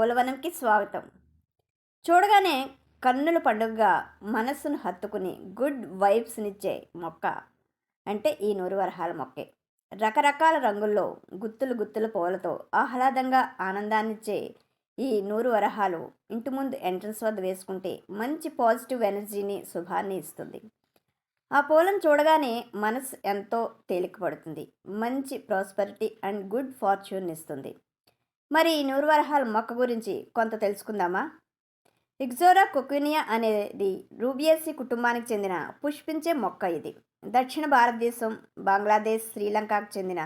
నందనవనంకి స్వాగతం. చూడగానే కన్నుల పండుగగా మనస్సును హత్తుకుని గుడ్ వైబ్స్నిచ్చే మొక్క. అంటే ఈ నూరు వరహాల మొక్కే. రకరకాల రంగుల్లో గుత్తులు గుత్తుల పూలతో ఆహ్లాదంగా ఆనందాన్నిచ్చే ఈ నూరు వరహాలు ఇంటి ముందు ఎంట్రన్స్ వద్ద వేసుకుంటే మంచి పాజిటివ్ ఎనర్జీని శుభాన్ని ఇస్తుంది. ఆ పూలను చూడగానే మనసు ఎంతో తేలికపడుతుంది. మంచి ప్రాస్పరిటీ అండ్ గుడ్ ఫార్చ్యూన్ ఇస్తుంది. మరి ఈ నూర్వర్హాల్ మొక్క గురించి కొంత తెలుసుకుందామా? ఇగ్జోరా కొక్వినియా అనేది రూబియేసి కుటుంబానికి చెందిన పుష్పించే మొక్క ఇది. దక్షిణ భారతదేశం బంగ్లాదేశ్ శ్రీలంకకు చెందిన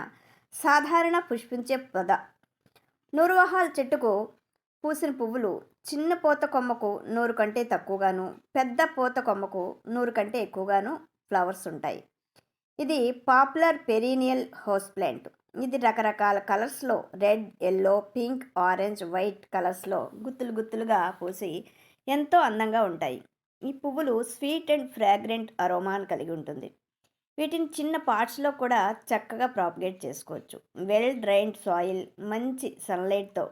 సాధారణ పుష్పించే పొద. నూరువహాల్ చెట్టుకు పూసిన పువ్వులు చిన్న పూత కొమ్మకు నూరు కంటే తక్కువగాను పెద్ద పూత కొమ్మకు నూరు కంటే ఎక్కువగాను ఫ్లవర్స్ ఉంటాయి. ఇది పాపులర్ పెరీనియల్ హౌస్ ప్లాంట్. ఇది రకరకాల కలర్స్లో red yellow pink orange white కలర్స్లో గుత్తులు గుత్తులుగా పూసి ఎంతో అందంగా ఉంటాయి. ఈ పువ్వులు స్వీట్ అండ్ ఫ్రాగ్రెంట్ అరోమాను కలిగి ఉంటుంది. వీటిని చిన్న పార్ట్స్లో కూడా చక్కగా ప్రాపగేట్ చేసుకోవచ్చు. వెల్ డ్రైన్డ్ సాయిల్ మంచి సన్లైట్తో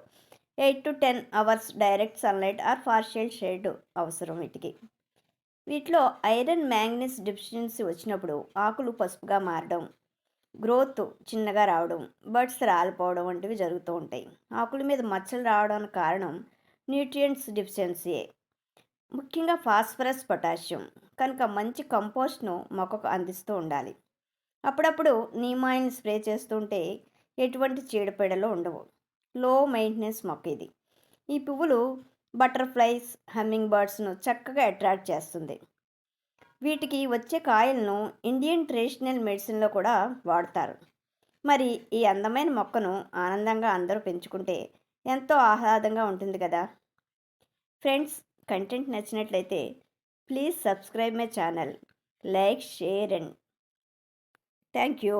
eight to ten hours direct sunlight or partial shade అవసరం వీటికి. వీటిలో ఐరన్ మ్యాంగనీస్ డిఫిషియన్సీ వచ్చినప్పుడు ఆకులు పసుపుగా మారడం గ్రోత్ చిన్నగా రావడం బర్డ్స్ రాలిపోవడం వంటివి జరుగుతూ ఉంటాయి. ఆకుల మీద మచ్చలు రావడానికి కారణం న్యూట్రియంట్స్ డిఫిషియన్సీయే. ముఖ్యంగా ఫాస్ఫరస్ పొటాషియం. కనుక మంచి కంపోస్ట్ను మొక్కకు అందిస్తూ ఉండాలి. అప్పుడప్పుడు నీమాయిల్ని స్ప్రే చేస్తుంటే ఎటువంటి చీడపీడలు ఉండవు. లో మెయింటెనెన్స్ మొక్క ఇది. ఈ పువ్వులు బటర్ఫ్లైస్ హమ్మింగ్ బర్డ్స్ను చక్కగా అట్రాక్ట్ చేస్తుంది. వీటికి వచ్చే కాయలను ఇండియన్ ట్రెడిషనల్ మెడిసిన్లో కూడా వాడతారు. మరి ఈ అందమైన మొక్కను ఆనందంగా అందరూ పెంచుకుంటే ఎంతో ఆహ్లాదంగా ఉంటుంది కదా? ఫ్రెండ్స్ కంటెంట్ నచ్చినట్లయితే please subscribe my channel. Like share and thank you.